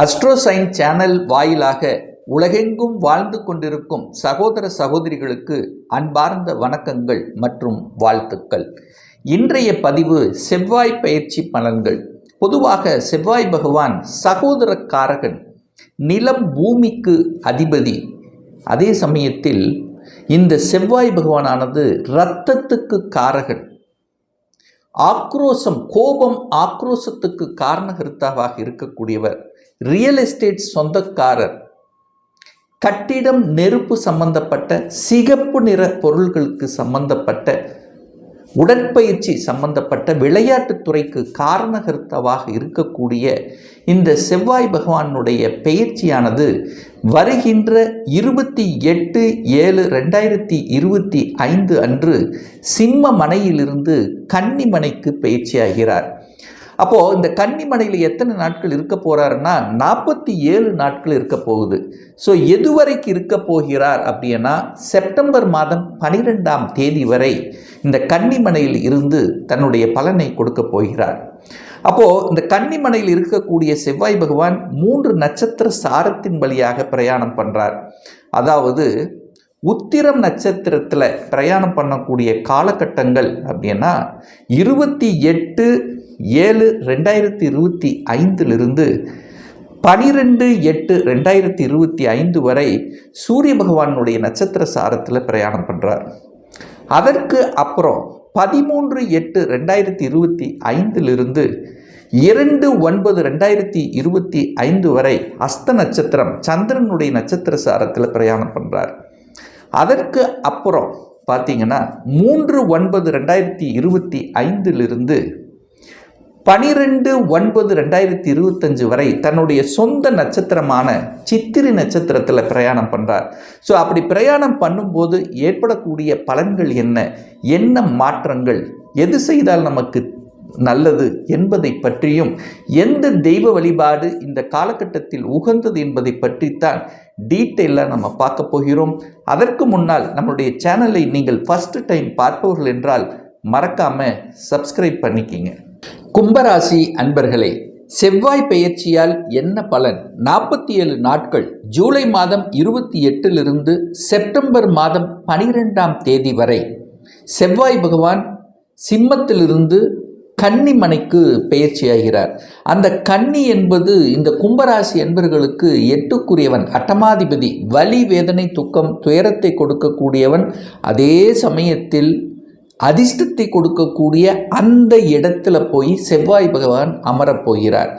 அஸ்ட்ரோசைன் channel வாயிலாக உலகெங்கும் வாழ்ந்து கொண்டிருக்கும் சகோதர சகோதரிகளுக்கு அன்பார்ந்த வணக்கங்கள் மற்றும் வாழ்த்துக்கள். இன்றைய பதிவு செவ்வாய் பயிற்சி பலன்கள். பொதுவாக செவ்வாய் பகவான் சகோதரக்காரகன் நிலம் பூமிக்கு அதிபதி. அதே சமயத்தில் இந்த செவ்வாய் பகவானானது இரத்தத்துக்கு காரகன். ஆக்ரோசம் கோபம் ஆக்ரோசத்துக்கு காரணகர்த்தாவாக இருக்கக்கூடியவர். ரியல் எஸ்டேட் சொந்தக்காரர் கட்டிடம் நெருப்பு சம்பந்தப்பட்ட சிகப்பு நிற பொருள்களுக்கு சம்பந்தப்பட்ட உடற்பயிற்சி சம்பந்தப்பட்ட விளையாட்டுத்துறைக்கு காரணகர்த்தவாக இருக்கக்கூடிய இந்த செவ்வாய் பகவானுடைய பெயர்ச்சியானது வருகின்ற இருபத்தி எட்டு ஏழு ரெண்டாயிரத்தி இருபத்தி ஐந்து அன்று சிம்ம மனையிலிருந்து கன்னிமனைக்கு பயிற்சியாகிறார் அப்போது இந்த கன்னிமனையில் எத்தனை நாட்கள் இருக்க போகிறாருன்னா நாற்பத்தி ஏழு நாட்கள் இருக்க போகுது. ஸோ எதுவரைக்கு இருக்க போகிறார் அப்படின்னா செப்டம்பர் மாதம் பனிரெண்டாம் தேதி வரை இந்த கன்னிமனையில் இருந்து தன்னுடைய பலனை கொடுக்க போகிறார். அப்போது இந்த கன்னிமனையில் இருக்கக்கூடிய செவ்வாய் பகவான் மூன்று நட்சத்திர சாரத்தின் வழியாக பிரயாணம் பண்ணுறார் அதாவது உத்திரம் நட்சத்திரத்தில் பிரயாணம் பண்ணக்கூடிய காலகட்டங்கள் அப்படின்னா இருபத்தி எட்டு ஏழு ரெண்டாயிரத்தி இருபத்தி ஐந்திலிருந்து பனிரெண்டு எட்டு ரெண்டாயிரத்தி இருபத்தி ஐந்து வரை சூரிய பகவானுடைய நட்சத்திர சாரத்தில் பிரயாணம் பண்ணுறார் அதற்கு அப்புறம் பதிமூன்று எட்டு ரெண்டாயிரத்தி இருபத்தி ஐந்திலிருந்து இரண்டு ஒன்பது ரெண்டாயிரத்தி இருபத்தி ஐந்து வரை அஸ்த நட்சத்திரம் சந்திரனுடைய நட்சத்திர சாரத்தில் பிரயாணம் பண்ணுறார் அதற்கு அப்புறம் பார்த்தீங்கன்னா மூன்று ஒன்பது ரெண்டாயிரத்தி இருபத்தி ஐந்திலிருந்து பனிரெண்டு ஒன்பது ரெண்டாயிரத்தி இருபத்தஞ்சு வரை தன்னுடைய சொந்த நட்சத்திரமான சித்திரை நட்சத்திரத்தில் பிரயாணம் பண்ணுறார் ஸோ அப்படி பிரயாணம் பண்ணும்போது ஏற்படக்கூடிய பலன்கள் என்ன? என்ன மாற்றங்கள்? எது செய்தால் நமக்கு நல்லது என்பதை பற்றியும் எந்த தெய்வ வழிபாடு இந்த காலகட்டத்தில் உகந்தது என்பதை பற்றித்தான் டீட்டெயிலாக நம்ம பார்க்க போகிறோம். அதற்கு முன்னால் நம்மளுடைய சேனலை நீங்கள் ஃபஸ்ட்டு டைம் பார்ப்பவர்கள் என்றால் மறக்காமல் சப்ஸ்கிரைப் பண்ணிக்கிங்க. கும்பராசி அன்பர்களே செவ்வாய் பெயர்ச்சியால் என்ன பலன்? நாற்பத்தி ஏழு நாட்கள் ஜூலை மாதம் இருபத்தி எட்டிலிருந்து செப்டம்பர் மாதம் பனிரெண்டாம் தேதி வரை. செவ்வாய் பகவான் சிம்மத்திலிருந்து கன்னிமனைக்கு பெயர்ச்சியாகிறார். அந்த கன்னி என்பது இந்த கும்பராசி என்பர்களுக்கு எட்டுக்குரியவன் அட்டமாதிபதி வலி வேதனை துக்கம் துயரத்தை கொடுக்கக்கூடியவன். அதே சமயத்தில் அதிர்ஷ்டத்தை கொடுக்கக்கூடிய அந்த இடத்துல போய் செவ்வாய் பகவான் அமரப் போகிறார்.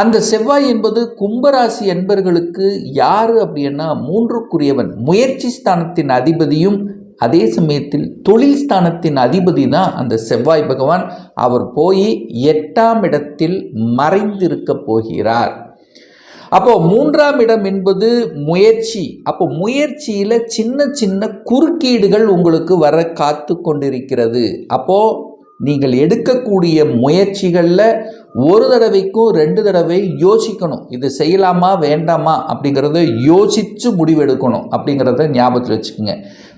அந்த செவ்வாய் என்பது கும்பராசி என்பர்களுக்கு யார் அப்படின்னா மூன்றுக்குரியவன் முயற்சி ஸ்தானத்தின் அதிபதியும் அதே சமயத்தில் தொழில் ஸ்தானத்தின் அதிபதி தான் அந்த செவ்வாய் பகவான் அவர் போய் எட்டாம் இடத்தில் மறைந்திருக்க போகிறார். அப்போ மூன்றாம் இடம் என்பது முயற்சி. அப்போ முயற்சியில் சின்ன சின்ன குறுக்கீடுகள் உங்களுக்கு வர காத்து கொண்டிருக்கிறது. அப்போ நீங்கள் எடுக்கக்கூடிய முயற்சிகளில் ஒரு தடவைக்கும் ரெண்டு தடவை யோசிக்கணும். இது செய்யலாமா வேண்டாமா அப்படிங்கிறத யோசித்து முடிவெடுக்கணும் அப்படிங்கிறத ஞாபகத்தில் வச்சுக்கோங்க.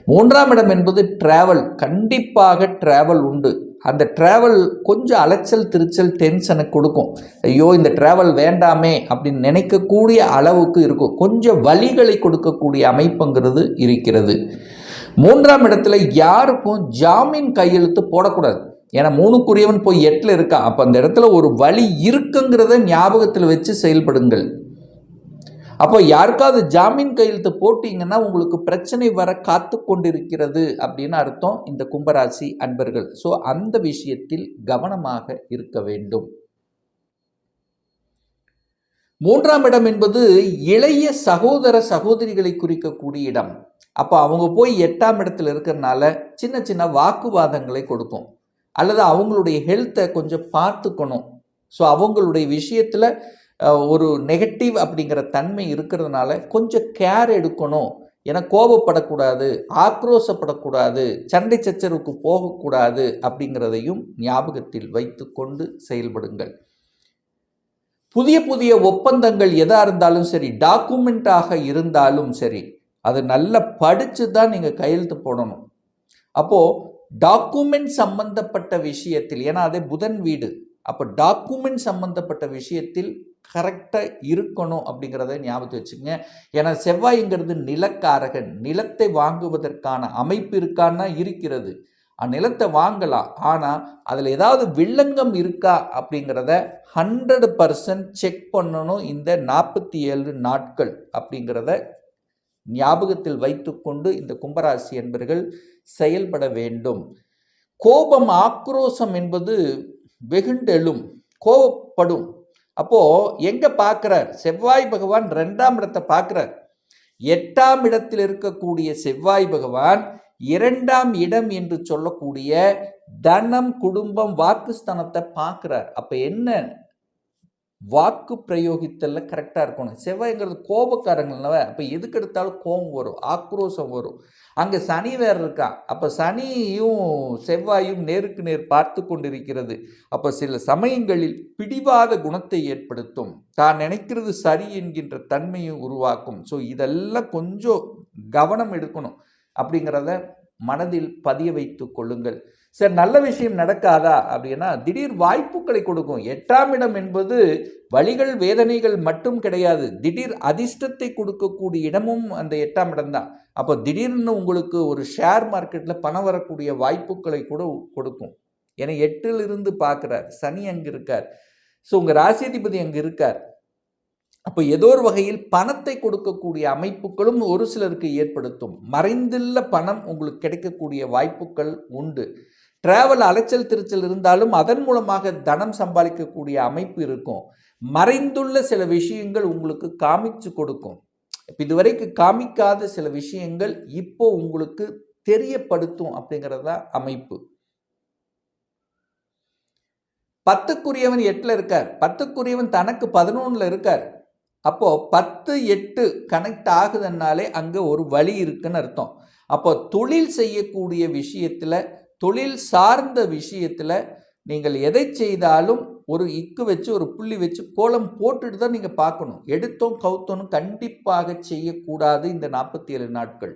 மூன்றாம் இடம் என்பது ட்ராவல் கண்டிப்பாக ட்ராவல் உண்டு. அந்த ட்ராவல் கொஞ்சம் அலைச்சல் திருச்சல் டென்ஷனை கொடுக்கும். ஐயோ இந்த ட்ராவல் வேண்டாமே அப்படின்னு நினைக்கக்கூடிய அளவுக்கு இருக்கும். கொஞ்சம் வழிகளை கொடுக்கக்கூடிய அமைப்புங்கிறது இருக்கிறது. மூன்றாம் இடத்துல யாருக்கும் ஜாமீன் கையெழுத்து போடக்கூடாது. ஏன்னா மூணுக்குரியவன் போய் எட்டில் இருக்கான். அப்போ அந்த இடத்துல ஒரு வழி இருக்குங்கிறத ஞாபகத்தில் வச்சு செயல்படுங்கள். அப்போ யாருக்காவது ஜாமீன் கையெழுத்து போட்டிங்கன்னா உங்களுக்கு பிரச்சனை வர காத்து கொண்டிருக்கிறது அப்படின்னு அர்த்தம் இந்த கும்பராசி அன்பர்கள். ஸோ அந்த விஷயத்தில் கவனமாக இருக்க வேண்டும். மூன்றாம் இடம் என்பது இளைய சகோதர சகோதரிகளை குறிக்கக்கூடிய இடம். அப்போ அவங்க போய் எட்டாம் இடத்துல இருக்கிறனால சின்ன சின்ன வாக்குவாதங்களை கொடுக்கும். அல்லது அவங்களுடைய ஹெல்த்தை கொஞ்சம் பார்த்துக்கணும். ஸோ அவங்களுடைய விஷயத்தில் ஒரு நெகட்டிவ் அப்படிங்கிற தன்மை இருக்கிறதுனால கொஞ்சம் கேர் எடுக்கணும். ஏன்னா கோபப்படக்கூடாது ஆக்ரோஷப்படக்கூடாது சண்டை சச்சரவுக்கு போகக்கூடாது அப்படிங்கிறதையும் ஞாபகத்தில் வைத்து கொண்டு செயல்படுங்கள். புதிய புதிய ஒப்பந்தங்கள் எதாக இருந்தாலும் சரி டாக்குமெண்ட்டாக இருந்தாலும் சரி அது நல்லா படித்து தான் நீங்கள் கையெழுத்து போடணும். அப்போது டாக்குமெண்ட் சம்பந்தப்பட்ட விஷயத்தில் ஏன்னா அதே புதன் வீடு. அப்போ டாக்குமெண்ட் சம்பந்தப்பட்ட விஷயத்தில் கரெக்டாக இருக்கணும் அப்படிங்கிறத ஞாபகத்தை வச்சுக்கோங்க. ஏன்னா செவ்வாய்ங்கிறது நிலக்காரகன். நிலத்தை வாங்குவதற்கான அமைப்பு இருக்கான்னா இருக்கிறது. நிலத்தை வாங்கலாம். ஆனால் அதில் ஏதாவது வில்லங்கம் இருக்கா அப்படிங்கிறத ஹண்ட்ரட் பர்சன்ட் செக் பண்ணணும் இந்த நாற்பத்தி ஏழு நாட்கள் அப்படிங்கிறத ஞாபகத்தில் வைத்துக்கொண்டு இந்த கும்பராசி என்பர்கள் செயல்பட வேண்டும். கோபம் ஆக்ரோஷம் என்பது வெகுண்டெழும். கோபப்படும். அப்போது எங்கே பார்க்குறார்? செவ்வாய் பகவான் ரெண்டாம் இடத்தை பார்க்குறார். எட்டாம் இடத்தில் இருக்கக்கூடிய செவ்வாய் பகவான் இரண்டாம் இடம் என்று சொல்லக்கூடிய தனம் குடும்பம் வாக்குஸ்தானத்தை பார்க்குறார். அப்போ என்ன? வாக்கு பிரயோகித்தல்ல கரெக்டாக இருக்கணும். செவ்வாய்ங்கிறது கோபக்காரங்கள்னவ அப்போ எதுக்கு எடுத்தாலும் கோபம் வரும் ஆக்ரோஷம் வரும். அங்கே சனி வேறு இருக்கா? அப்போ சனியும் செவ்வாயும் நேருக்கு நேர் பார்த்து கொண்டிருக்கிறது. அப்போ சில சமயங்களில் பிடிவாத குணத்தை ஏற்படுத்தும். தான் நினைக்கிறது சரி என்கின்ற தன்மையை உருவாக்கும். ஸோ இதெல்லாம் கொஞ்சம் கவனம் எடுக்கணும். அப்படிங்கிறத மனதில் பதிய வைத்து கொள்ளுங்கள். சரி நல்ல விஷயம் நடக்காதா? அப்படின்னா திடீர் வாய்ப்புகளை கொடுக்கும். எட்டாம் இடம் என்பது வழிகள் வேதனைகள் மட்டும் கிடையாது. திடீர் அதிர்ஷ்டத்தை கொடுக்கக்கூடிய இடமும் அந்த எட்டாம் இடம் தான். அப்போ திடீர்னு உங்களுக்கு ஒரு ஷேர் மார்க்கெட்டில் பணம் வரக்கூடிய வாய்ப்புகளை கூட கொடுக்கும். ஏன்னா எட்டில் இருந்து பார்க்குறார். சனி அங்கே இருக்கார். ஸோ உங்கள் ராசிதிபதி அங்கே இருக்கார். அப்போ ஏதோ ஒரு வகையில் பணத்தை கொடுக்கக்கூடிய அமைப்புகளும் ஒரு சிலருக்கு ஏற்படுத்தும். மறைந்துள்ள பணம் உங்களுக்கு கிடைக்கக்கூடிய வாய்ப்புகள் உண்டு. டிராவல் அலைச்சல் திருச்சல் இருந்தாலும் அதன் மூலமாக தனம் சம்பாதிக்கக்கூடிய அமைப்பு இருக்கும். மறைந்துள்ள சில விஷயங்கள் உங்களுக்கு காமிச்சு கொடுக்கும். இப்போ இதுவரைக்கு காமிக்காத சில விஷயங்கள் இப்போ உங்களுக்கு தெரியப்படுத்தும் அப்படிங்கிறது அமைப்பு. பத்துக்குரியவன் எட்டில் இருக்கார். பத்துக்குரியவன் தனக்கு பதினொன்றில் இருக்கார். அப்போ பத்து எட்டு கனெக்ட் ஆகுதுன்னாலே அங்கே ஒரு வழி இருக்குன்னு அர்த்தம். அப்போ தொழில் செய்யக்கூடிய விஷயத்தில் தொழில் சார்ந்த விஷயத்தில் நீங்கள் எதை செய்தாலும் ஒரு இக்கு வச்சு ஒரு புள்ளி வச்சு கோலம் போட்டுட்டு தான் நீங்கள் பார்க்கணும். எடுத்தோம் கவுத்தோனும் கண்டிப்பாக செய்யக்கூடாது இந்த நாற்பத்தி ஏழு நாட்கள்.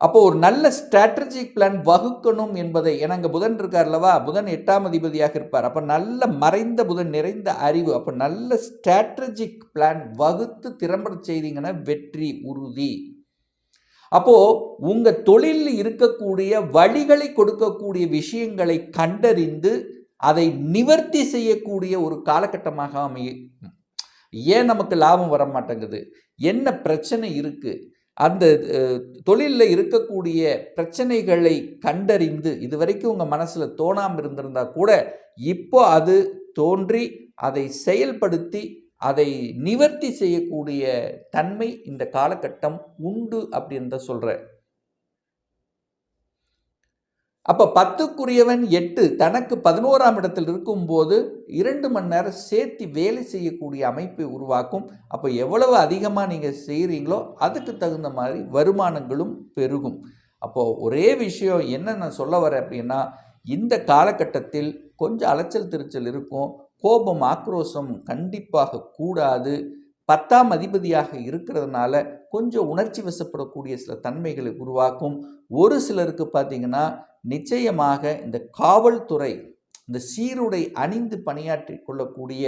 அப்போ ஒரு நல்ல ஸ்ட்ராட்டஜிக் பிளான் வகுக்கணும் என்பதை ஏன்னா அங்கே புதன் இருக்கார்லவா புதன் எட்டாம் அதிபதியாக இருப்பார். அப்போ நல்ல மறைந்த புதன் நிறைந்த அறிவு அப்போ நல்ல ஸ்ட்ராட்டஜிக் பிளான் வகுத்து திறம்பட செய்தீங்கன்னா வெற்றி உறுதி. அப்போது உங்கள் தொழிலில் இருக்கக்கூடிய வழிகளை கொடுக்கக்கூடிய விஷயங்களை கண்டறிந்து அதை நிவர்த்தி செய்யக்கூடிய ஒரு காலகட்டமாக அமைய ஏன் நமக்கு லாபம் வர மாட்டேங்குது என்ன பிரச்சனை இருக்குது அந்த தொழிலில் இருக்கக்கூடிய பிரச்சனைகளை கண்டறிந்து இது வரைக்கும் உங்கள் மனசில் தோணாமல் இருந்திருந்தா கூட இப்போ அது தோன்றி அதை செயல்படுத்தி அதை நிவர்த்தி செய்யக்கூடிய தன்மை இந்த காலகட்டம் உண்டு அப்படின்னு தான் சொல்கிறேன் அப்போ பத்துக்குரியவன் எட்டு தனக்கு பதினோராம் இடத்தில் இருக்கும்போது இரண்டு மணி நேரம் சேர்த்து வேலை செய்யக்கூடிய அமைப்பை உருவாக்கும். அப்போ எவ்வளவு அதிகமாக நீங்கள் செய்கிறீங்களோ அதுக்கு தகுந்த மாதிரி வருமானங்களும் பெருகும். அப்போது ஒரே விஷயம் என்ன நான் சொல்ல வரேன் அப்படின்னா இந்த காலகட்டத்தில் கொஞ்சம் அலைச்சல் திருச்சல் இருக்கும். கோபம் ஆக்ரோஷம் கண்டிப்பாக கூடாது. பத்தாம் அதிபதியாக இருக்கிறதுனால கொஞ்சம் உணர்ச்சி வசப்படக்கூடிய சில தன்மைகளை உருவாக்கும். ஒரு சிலருக்கு பார்த்தீங்கன்னா நிச்சயமாக இந்த காவல்துறை இந்த சீருடை அணிந்து பணியாற்றி கொள்ளக்கூடிய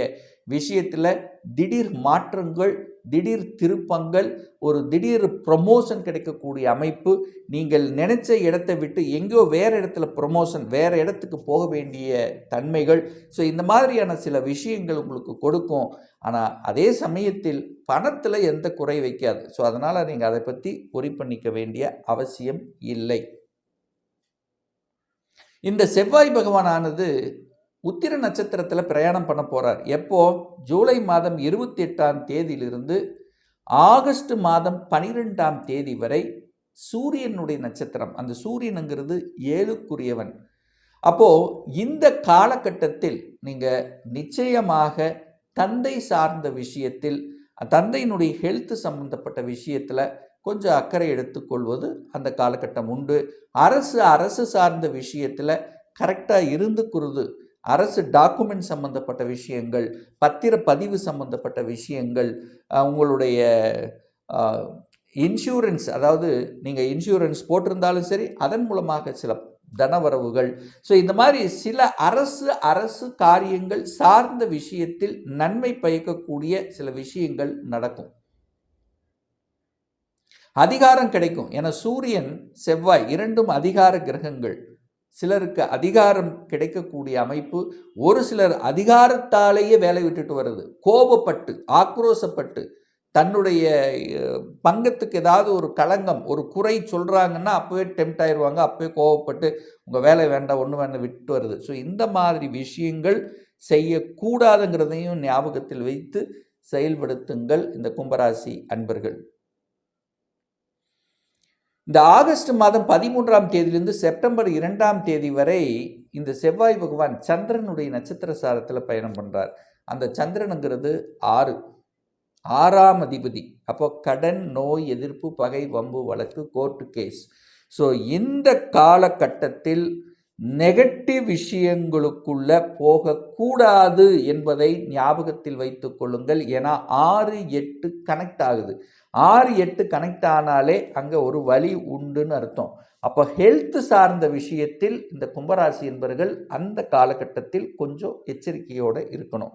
விஷயத்தில் திடீர் மாற்றங்கள் திடீர் திருப்பங்கள் ஒரு திடீர் ப்ரொமோஷன் கிடைக்கக்கூடிய அமைப்பு. நீங்கள் நினைச்ச இடத்தை விட்டு எங்கேயோ வேறு இடத்துல ப்ரொமோஷன் வேறு இடத்துக்கு போக வேண்டிய தன்மைகள். ஸோ இந்த மாதிரியான சில விஷயங்கள் உங்களுக்கு கொடுக்கும். ஆனால் அதே சமயத்தில் பணத்தில் எந்த குறை வைக்காது. ஸோ அதனால் நீங்கள் அதை பற்றி பொறி பண்ணிக்க வேண்டிய அவசியம் இல்லை. இந்த செவ்வாய் பகவானானது உத்திர நட்சத்திரத்தில் பிரயாணம் பண்ண போகிறார் எப்போ? ஜூலை மாதம் இருபத்தி எட்டாம் தேதியிலிருந்து ஆகஸ்ட் மாதம் பனிரெண்டாம் தேதி வரை சூரியனுடைய நட்சத்திரம். அந்த சூரியனுங்கிறது ஏழுக்குரியவன். அப்போது இந்த காலகட்டத்தில் நீங்கள் நிச்சயமாக தந்தை சார்ந்த விஷயத்தில் தந்தையினுடைய ஹெல்த் சம்பந்தப்பட்ட விஷயத்தில் கொஞ்சம் அக்கறை எடுத்துக்கொள்வது அந்த காலகட்டம் உண்டு. அரசு அரசு சார்ந்த விஷயத்தில் கரெக்டாக இருந்துக்கிறது. அரசு டாக்குமெண்ட் சம்மந்தப்பட்ட விஷயங்கள் பத்திர பதிவு சம்மந்தப்பட்ட விஷயங்கள் உங்களுடைய இன்சூரன்ஸ் அதாவது நீங்கள் இன்சூரன்ஸ் போட்டிருந்தாலும் சரி அதன் மூலமாக சில தனவரவுகள் ஸோ இந்த மாதிரி சில அரசு அரசு காரியங்கள் சார்ந்த விஷயத்தில் நன்மை பயக்கக்கூடிய சில விஷயங்கள் நடக்கும். அதிகாரம் கிடைக்கும். என சூரியன் செவ்வாய் இரண்டும் அதிகார கிரகங்கள். சிலருக்கு அதிகாரம் கிடைக்கக்கூடிய அமைப்பு ஒரு சிலர் அதிகாரத்தாலேயே வேலை விட்டுட்டு வருது. கோபப்பட்டு ஆக்ரோசப்பட்டு தன்னுடைய பங்கத்துக்கு ஏதாவது ஒரு களங்கம் ஒரு குறை சொல்கிறாங்கன்னா அப்போவே டெம்ட் ஆயிடுவாங்க அப்போவே கோவப்பட்டு உங்கள் வேலை வேண்டாம் ஒன்று வேண்டாம் விட்டு வருது. ஸோ இந்த மாதிரி விஷயங்கள் செய்யக்கூடாதுங்கிறதையும் ஞாபகத்தில் வைத்து செயல்படுத்துங்கள் இந்த கும்பராசி அன்பர்கள். இந்த ஆகஸ்ட் மாதம் பதிமூன்றாம் தேதியிலிருந்து செப்டம்பர் இரண்டாம் தேதி வரை இந்த செவ்வாய் பகவான் சந்திரனுடைய நட்சத்திர சாரத்தில் பயணம் பண்ணுறார் அந்த சந்திரனுங்கிறது ஆறு. ஆறாம் அதிபதி. அப்போ கடன் நோய் எதிர்ப்பு பகை வம்பு வழக்கு கோர்ட்டு கேஸ் ஸோ இந்த காலகட்டத்தில் நெகட்டிவ் விஷயங்களுக்குள்ள போகக்கூடாது என்பதை ஞாபகத்தில் வைத்து கொள்ளுங்கள். ஏன்னா ஆறு எட்டு கனெக்ட் ஆகுது. ஆறு எட்டு கனெக்ட் ஆனாலே அங்கே ஒரு வழி உண்டுன்னு அர்த்தம். அப்போ ஹெல்த் சார்ந்த விஷயத்தில் இந்த கும்பராசி என்பவர்கள் அந்த காலகட்டத்தில் கொஞ்சம் எச்சரிக்கையோடு இருக்கணும்.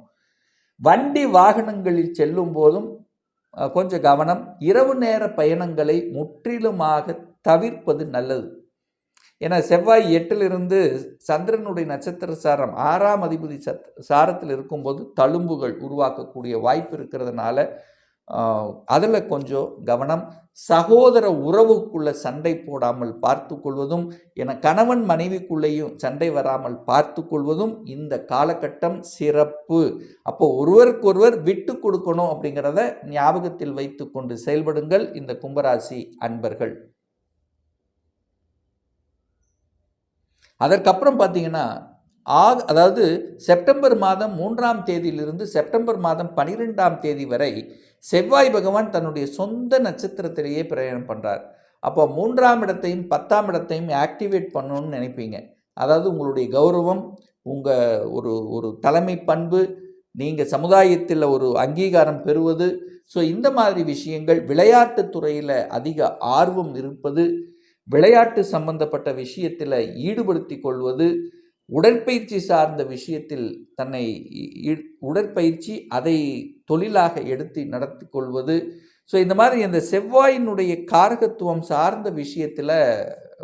வண்டி வாகனங்களில் செல்லும் போதும் கொஞ்சம் கவனம். இரவு நேர பயணங்களை முற்றிலுமாக தவிர்ப்பது நல்லது. ஏன்னா செவ்வாய் எட்டிலிருந்து சந்திரனுடைய நட்சத்திர சாரம் ஆறாம் அதிபதி சத் சாரத்தில் இருக்கும்போது தழும்புகள் உருவாக்கக்கூடிய வாய்ப்பு இருக்கிறதுனால அதில் கொஞ்சம் கவனம். சகோதர உறவுக்குள்ளே சண்டை போடாமல் பார்த்து கொள்வதும் என கணவன் மனைவிக்குள்ளேயும் சண்டை வராமல் பார்த்து கொள்வதும் இந்த காலகட்டம் சிறப்பு. அப்போ ஒருவருக்கொருவர் விட்டு கொடுக்கணும் அப்படிங்கிறத ஞாபகத்தில் வைத்து கொண்டு செயல்படுங்கள் இந்த கும்பராசி அன்பர்கள். அதற்கப்புறம் பார்த்தீங்கன்னா ஆக அதாவது செப்டம்பர் மாதம் மூன்றாம் தேதியிலிருந்து செப்டம்பர் மாதம் பனிரெண்டாம் தேதி வரை செவ்வாய் பகவான் தன்னுடைய சொந்த நட்சத்திரத்திலேயே பிரயாணம் பண்ணுறார் அப்போ மூன்றாம் இடத்தையும் பத்தாம் இடத்தையும் ஆக்டிவேட் பண்ணணும்னு நினைப்பீங்க. அதாவது உங்களுடைய கௌரவம் உங்கள் ஒரு ஒரு தலைமை பண்பு நீங்கள் சமுதாயத்தில் ஒரு அங்கீகாரம் பெறுவது. ஸோ இந்த மாதிரி விஷயங்கள் விளையாட்டு துறையில் அதிக ஆர்வம் இருப்பது விளையாட்டு சம்பந்தப்பட்ட விஷயத்தில் ஈடுபடுத்தி கொள்வது உடற்பயிற்சி சார்ந்த விஷயத்தில் தன்னை இ- உடற்பயிற்சி அதை தொழிலாக எடுத்து நடத்தி கொள்வது. ஸோ இந்த மாதிரி இந்த செவ்வாயினுடைய காரகத்துவம் சார்ந்த விஷயத்தில்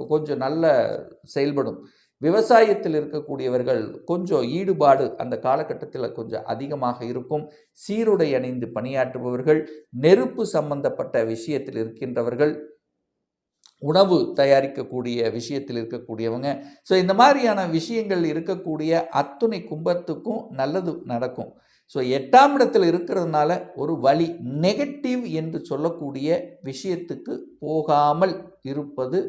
கொஞ்சம் நல்ல செயல்படும். விவசாயத்தில் இருக்கக்கூடியவர்கள் கொஞ்சம் ஈடுபாடு அந்த காலகட்டத்தில் கொஞ்சம் அதிகமாக இருக்கும். சீருடை அணிந்து பணியாற்றுபவர்கள் நெருப்பு சம்பந்தப்பட்ட விஷயத்தில் இருக்கின்றவர்கள் உணவு தயாரிக்கக்கூடிய விஷயத்தில் இருக்கக்கூடியவங்க. ஸோ இந்த மாதிரியான விஷயங்கள் இருக்கக்கூடிய அத்துணை கும்பத்துக்கும் நல்லது நடக்கும். ஸோ எட்டாம் இடத்தில் இருக்கிறதுனால ஒரு வழி நெகட்டிவ் என்று சொல்லக்கூடிய விஷயத்துக்கு போகாமல் இருப்பது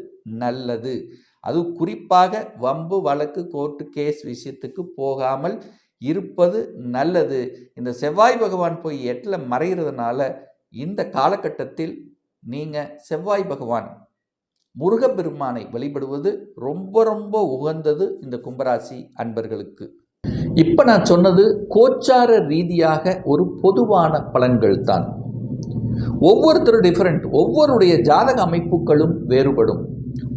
நல்லது. அது குறிப்பாக வம்பு வழக்கு கோர்ட்டு கேஸ் விஷயத்துக்கு போகாமல் இருப்பது நல்லது. இந்த செவ்வாய் பகவான் போய் எட்டில் மறைகிறதுனால இந்த காலகட்டத்தில் நீங்கள் செவ்வாய் பகவான் முருகப்பெருமானை வழிபடுவது ரொம்ப ரொம்ப உகந்தது இந்த கும்பராசி அன்பர்களுக்கு. இப்போ நான் சொன்னது கோச்சார ரீதியாக ஒரு பொதுவான பலன்கள் தான். ஒவ்வொருத்தரும் டிஃப்ரெண்ட் ஒவ்வொருடைய ஜாதக அமைப்புகளும் வேறுபடும்.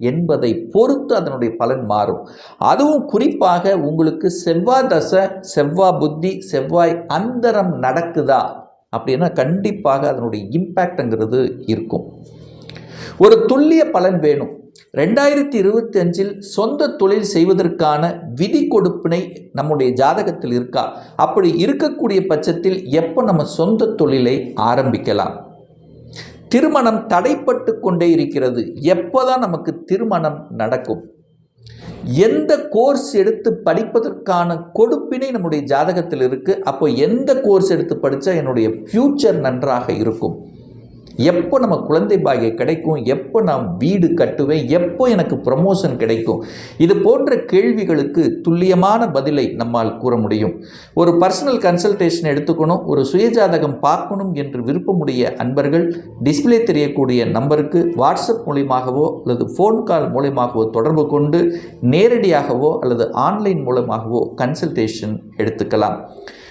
என்பதை பொறுத்து அதனுடைய பலன் மாறும். அதுவும் குறிப்பாக உங்களுக்கு செவ்வாய் தசை செவ்வாய் புத்தி செவ்வாய் அந்தரம் நடக்குதா அப்படின்னா கண்டிப்பாக அதனுடைய இம்பேக்டுங்கிறது இருக்கும். ஒரு துல்லிய பலன் வேணும். ரெண்டாயிரத்தி இருபத்தி அஞ்சில் சொந்த தொழில் செய்வதற்கான விதி கொடுப்பினை நம்முடைய ஜாதகத்தில் இருக்கா? அப்படி இருக்கக்கூடிய பட்சத்தில் எப்போ நம்ம சொந்த தொழிலை ஆரம்பிக்கலாம்? திருமணம் தடைப்பட்டு கொண்டே இருக்கிறது. எப்போதான் நமக்கு திருமணம் நடக்கும்? எந்த கோர்ஸ் எடுத்து படிப்பதற்கான கொடுப்பினை நம்முடைய ஜாதகத்தில் இருக்குது அப்போ எந்த கோர்ஸ் எடுத்து படித்தா என்னுடைய ஃப்யூச்சர் நன்றாக இருக்கும்? எப்போ நம்ம குழந்தை பாகியம் கிடைக்கும்? எப்போ நான் வீடு கட்டுவேன்? எப்போ எனக்கு ப்ரமோஷன் கிடைக்கும்? இது போன்ற கேள்விகளுக்கு துல்லியமான பதிலை நம்மால் கூற முடியும். ஒரு பர்சனல் கன்சல்டேஷன் எடுத்துக்கணும் ஒரு சுயஜாதகம் பார்க்கணும் என்று விருப்பமுடைய அன்பர்கள் டிஸ்பிளே தெரியக்கூடிய நம்பருக்கு வாட்ஸ்அப் மூலியமாகவோ அல்லது ஃபோன் கால் மூலியமாகவோ தொடர்பு கொண்டு நேரடியாகவோ அல்லது ஆன்லைன் மூலமாகவோ கன்சல்டேஷன் எடுத்துக்கலாம்.